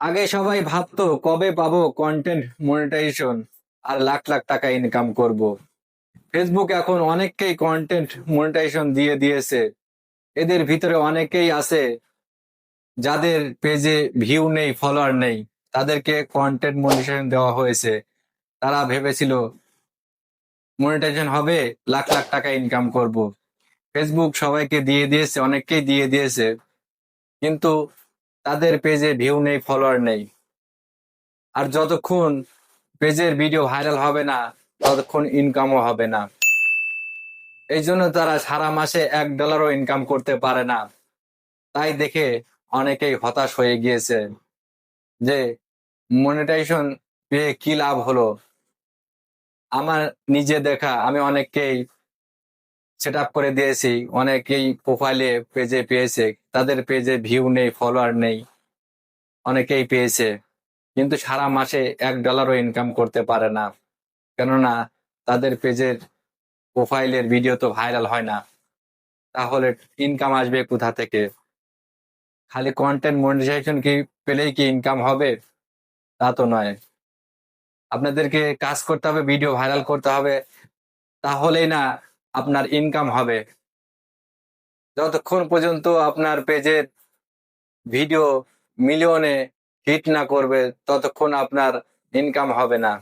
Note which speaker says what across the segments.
Speaker 1: আগে সবাই ভাবতো কবে পাবো কন্টেন্ট মনিটাইজেশন আর লাখ লাখ টাকা ইনকাম করব। ফেসবুক এখন অনেককেই কন্টেন্ট মনিটাইজেশন দিয়ে দিয়েছে এদের ভিতরে অনেকেই আছে যাদের পেজে ভিউ নেই ফলোয়ার নেই তাদেরকে কন্টেন্ট মনিটাইজেশন দেওয়া হয়েছে তারা ভেবেছিল মনিটাইজেশন হবে, লাখ লাখ টাকা ইনকাম করব। ফেসবুক সবাইকে দিয়ে দিয়েছে, অনেককেই দিয়ে দিয়েছে কিন্তু তাদের পেজে ভিউ নেই ফলোয়ার নেই। আর যতক্ষণ পেজের ভিডিও ভাইরাল হবে না, ততক্ষণ ইনকামও হবে না। এই জন্য তারা সারা মাসে এক ডলারও ইনকাম করতে পারে না। তাই দেখে অনেকেই হতাশ হয়ে গিয়েছে যে মনিটাইজেশন পেয়ে কি লাভ হলো? আমার নিজে দেখা, আমি অনেককেই সেট আপ করে দিয়েছি। অনেকেই প্রোফাইলে পেজে পেয়েছে। তাদের পেজে ভিউ নেই ফলোয়ার নেই। অনেকেই পেয়েছে। কিন্তু সারা মাসে এক ডলারও ইনকাম করতে পারে না। কেননা তাদের পেজের প্রোফাইলের ভিডিও তো ভাইরাল হয় না। তাহলে ইনকাম আসবে কোথা থেকে? খালি কন্টেন্ট মনিটাইজেশন কি পেলেই কি ইনকাম হবে? তা তো নয়। আপনাদেরকে কাজ করতে হবে ভিডিও ভাইরাল করতে হবে। তাহলেই না আপনার ইনকাম হবে। যতক্ষণ পর্যন্ত আপনার পেজের ভিডিও মিলিয়নে হিট না করবে, ততক্ষণ আপনার ইনকাম হবে না।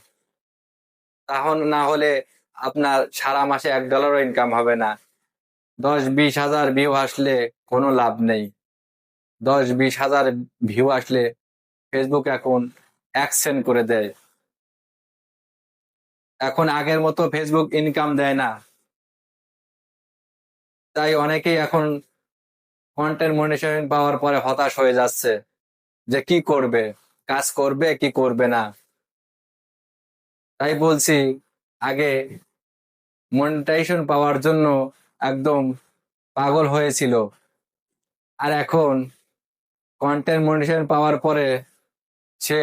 Speaker 1: তখন না হলে আপনার সারা মাসে এক ডলারও ইনকাম হবে না। দশ বিশ হাজার ভিউ আসলে কোনো লাভ নেই। দশ বিশ হাজার ভিউ আসলে ফেসবুক এখন অ্যাকসেন্ট করে দেয়। এখন আগের মতো ফেসবুক ইনকাম দেয় না। তাই অনেকেই এখন কন্টেন্ট মনিটাইজেশন পাওয়ার পরে হতাশ হয়ে যাচ্ছে যে কি করবে, কাজ করবে কি করবে না। তাই বলছি, আগে মনিটাইজেশন পাওয়ার জন্য একদম পাগল হয়েছিল। আর এখন কন্টেন্ট মনিটাইজেশন পাওয়ার পরে সে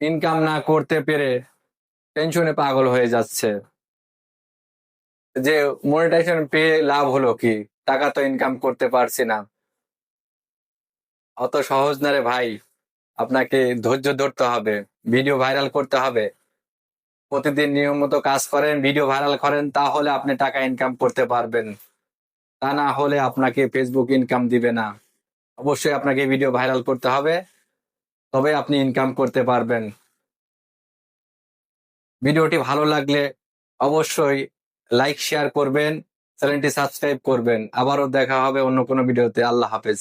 Speaker 1: ইনকাম না করতে পেরে টেনশনে পাগল হয়ে যাচ্ছে। যে মনিটাইজেশন পেয়ে লাভ হলো কি? টাকা তো ইনকাম করতে পারছি না। অত সহজ না রে ভাই। আপনাকে ধৈর্য ধরতে হবে। ভিডিও ভাইরাল করতে হবে। প্রতিদিন নিয়মিত কাজ করেন ভিডিও ভাইরাল করেন, তাহলে আপনি টাকা ইনকাম করতে পারবেন। তা না হলে আপনাকে ফেসবুক ইনকাম দিবে না। অবশ্যই আপনাকে ভিডিও ভাইরাল করতে হবে। তবে আপনি ইনকাম করতে পারবেন। ভিডিওটি ভালো লাগলে অবশ্যই লাইক শেয়ার করবেন চ্যানেলটি সাবস্ক্রাইব করবেন। আবারও দেখা হবে অন্য কোনো ভিডিওতে। আল্লাহ হাফেজ।